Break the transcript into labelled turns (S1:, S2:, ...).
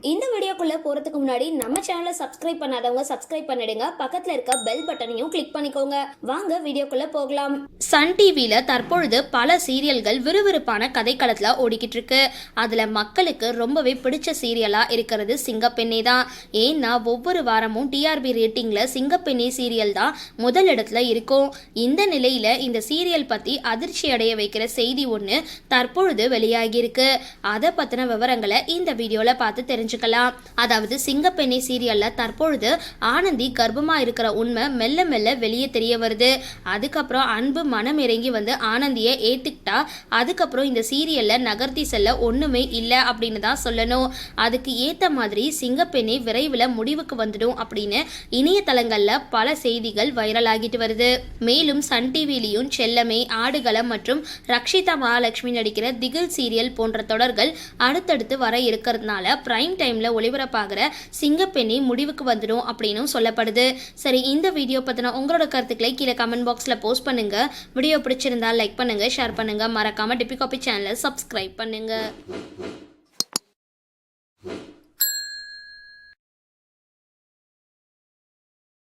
S1: இந்த வீடியோக்குள்ளே போறதுக்கு முன்னாடி நம்ம சேனலை சப்ஸ்கிரைப் பண்ணாதவங்க சப்ஸ்கிரைப் பண்ணிடுங்க. பக்கத்தில் இருக்க பெல் பட்டனையும் கிளிக் பண்ணிக்கோங்க. வாங்க வீடியோக்குள்ளே போகலாம். சன் டிவியில் தற்பொழுது பல சீரியல்கள் விறுவிறுப்பான கதைக்களத்தில் ஓடிக்கிட்டு இருக்கு. அதில் மக்களுக்கு ரொம்பவே பிடிச்ச சீரியலாக இருக்கிறது சிங்கப்பெண்ணே தான். ஏன்னா ஒவ்வொரு வாரமும் டிஆர்பி ரேட்டிங்கில் சிங்கப்பெண்ணே சீரியல் தான் முதல் இடத்துல இருக்கும். இந்த நிலையில் இந்த சீரியல் பற்றி அதிர்ச்சி அடைய வைக்கிற செய்தி ஒன்று தற்பொழுது வெளியாகியிருக்கு அதை பற்றின விவரங்களை இந்த வீடியோவில் பார்த்து தெரிஞ்சுக்கலாம். அதாவது சிங்கப்பெண்ணை சீரியல்ல தற்பொழுது ஆனந்தி கர்ப்பமா இருக்கிற உண்மை மெல்ல மெல்ல வெளியே தெரிய வருது. அதுக்கப்புறம் அன்பு மனம் இறங்கி வந்து ஆனந்தியை ஏத்துக்கிட்டா அதுக்கப்புறம் இந்த சீரியல்ல நகர்த்தி செல்ல ஒண்ணுமே இல்லை அப்படின்னு தான் சொல்லணும். அதுக்கு ஏத்த மாதிரி சிங்கப்பெண்ணை விரைவில் முடிவுக்கு வந்துடும் அப்படின்னு இணையதளங்கள்ல பல செய்திகள் வைரல் ஆகிட்டு வருது. மேலும் சன் டிவிலையும் செல்லமே ஆடுகளம் மற்றும் ரக்ஷிதா மகாலட்சுமி நடிக்கிற திகில் சீரியல் போன்ற தொடர்கள் அடுத்தடுத்து வர இருக்கிறதுனால பிரைம் டைம்ல ஒளிபரப்பாகிற சிங்கப்பெண்ணி முடிவுக்கு வந்துடும் அப்படின்னும் சொல்லப்படுது. சரி இந்த வீடியோ பற்றின உங்களோட கருத்துக்களை கீழே கமெண்ட் பாக்ஸில் போஸ்ட் பண்ணுங்க. வீடியோ பிடிச்சிருந்தா லைக் பண்ணுங்க ஷேர் பண்ணுங்க. மறக்காம டிபி காபி சேனலை சப்ஸ்கிரைப் பண்ணுங்க.